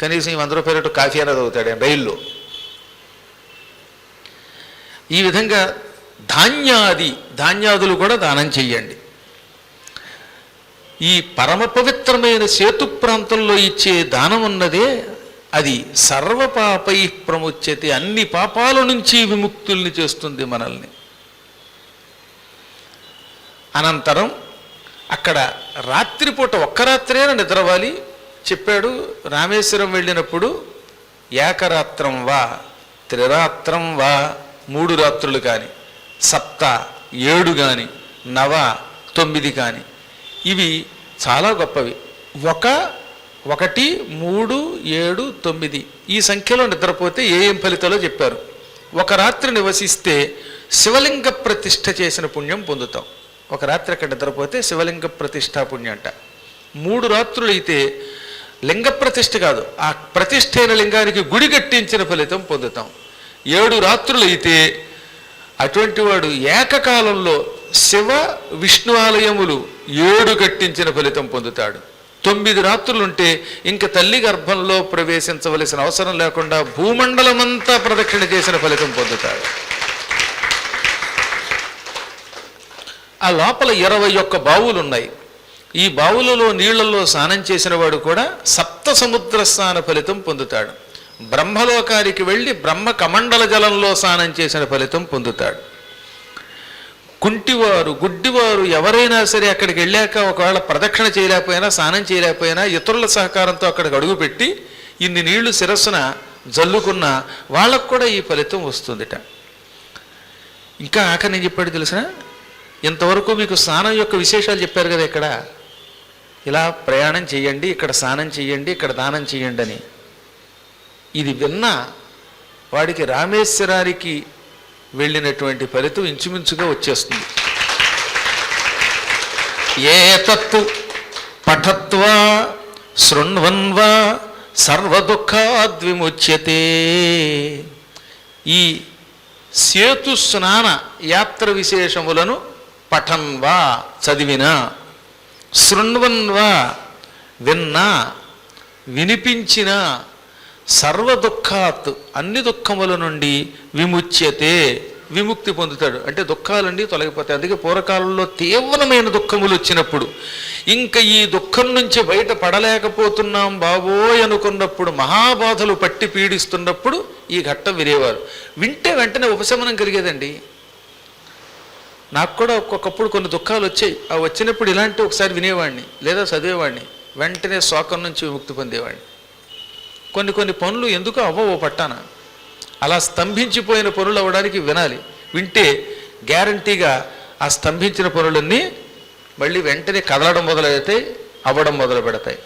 కనీసం ఈ వంద రూపాయలు కాఫీ అనేది అవుతాడు రైల్లో. ఈ విధంగా ధాన్యాది ధాన్యాదులు కూడా దానం చెయ్యండి ఈ పరమ పవిత్రమైన సేతు ప్రాంతంలో ఇచ్చే దానం ఉన్నదే అది సర్వపాపై ప్రముచ్యతే అన్ని పాపాల నుంచి విముక్తుల్ని చేస్తుంది మనల్ని. అనంతరం అక్కడ రాత్రిపూట ఒక్క రాత్రేన నిద్రవాలి చెప్పాడు రామేశ్వరం వెళ్ళినప్పుడు ఏకరాత్రం వా త్రిరాత్రం వా మూడు రాత్రులు కానీ సప్త ఏడు కానీ నవ తొమ్మిది కానీ ఇవి చాలా గొప్పవి. ఒక ఒకటి మూడు ఏడు తొమ్మిది ఈ సంఖ్యలో నిద్రపోతే ఏ ఏం ఫలితాలో చెప్పారు. ఒక రాత్రి నివసిస్తే శివలింగ ప్రతిష్ఠ చేసిన పుణ్యం పొందుతాం. ఒక రాత్రి అక్కడ నిద్రపోతే శివలింగ ప్రతిష్ఠా పుణ్యం అంట. మూడు రాత్రులు అయితే లింగ ప్రతిష్ఠ కాదు. ఆ ప్రతిష్ఠైన లింగానికి గుడి కట్టించిన ఫలితం పొందుతాం. ఏడు రాత్రులు అయితే అటువంటి వాడు ఏకకాలంలో శివ విష్ణు ఆలయములు ఏడు కట్టించిన ఫలితం పొందుతాడు. తొమ్మిది రాత్రులుంటే ఇంక తల్లి గర్భంలో ప్రవేశించవలసిన అవసరం లేకుండా భూమండలమంతా ప్రదక్షిణ చేసిన ఫలితం పొందుతాడు. ఆ లోపల ఇరవై ఒక్క బావులు ఉన్నాయి ఈ బావులలో నీళ్ళలో స్నానం చేసిన వాడు కూడా సప్త సముద్ర స్నాన ఫలితం పొందుతాడు. బ్రహ్మలోకానికి వెళ్ళి బ్రహ్మ కమండల జలంలో స్నానం చేసిన ఫలితం పొందుతాడు. కుంటివారు గుడ్డివారు ఎవరైనా సరే అక్కడికి వెళ్ళాక ఒకవేళ ప్రదక్షిణ చేయలేకపోయినా స్నానం చేయలేకపోయినా ఇతరుల సహకారంతో అక్కడికి అడుగుపెట్టి ఇన్ని నీళ్ళు శిరస్సున జల్లుకున్న వాళ్ళకు కూడా ఈ ఫలితం వస్తుందిట. ఇంకా ఆఖరి నేను చెప్పాడు తెలిసిన? ఇంతవరకు మీకు స్నానం యొక్క విశేషాలు చెప్పారు కదా ఇక్కడ. ఇలా ప్రయాణం చేయండి ఇక్కడ స్నానం చేయండి ఇక్కడ దానం చేయండి అని. ఇది విన్న వాడికి రామేశ్వరానికి వెళ్ళినటువంటి ఫలితం ఇంచుమించుగా వచ్చేస్తుంది. ఏ తత్తు పఠత్వా శృణ్వన్వా సర్వదుఃఖాద్విముచ్యతే. ఈ సేతు స్నాన యాత్ర విశేషములను పఠన్వా చదివినా శృణ్వన్వా విన్నా వినిపించిన సర్వ దుఃఖాత్ అన్ని దుఃఖముల నుండి విముచ్యతే విముక్తి పొందుతాడు. అంటే దుఃఖాలన్నీ తొలగిపోతాయి. అందుకే పూర్వకాలంలో తీవ్రమైన దుఃఖములు వచ్చినప్పుడు ఇంకా ఈ దుఃఖం నుంచి బయట పడలేకపోతున్నాం బాబోయ్ అనుకున్నప్పుడు మహాబాధలు పట్టి పీడిస్తున్నప్పుడు ఈ ఘట్టం వినేవారు. వింటే వెంటనే ఉపశమనం కలిగేదండి. నాకు కూడా ఒక్కొక్కప్పుడు కొన్ని దుఃఖాలు వచ్చాయి. అవి వచ్చినప్పుడు ఇలాంటి ఒకసారి వినేవాడిని లేదా చదివేవాడిని. వెంటనే శోకం నుంచి విముక్తి పొందేవాడిని. కొన్ని కొన్ని పనులు ఎందుకు అవ్వవు పట్టాన? అలా స్తంభించిపోయిన పనులు అవ్వడానికి వినాలి. వింటే గ్యారంటీగా ఆ స్తంభించిన పనులన్నీ మళ్ళీ వెంటనే కదలడం మొదలవుతాయి అవ్వడం మొదలు పెడతాయి.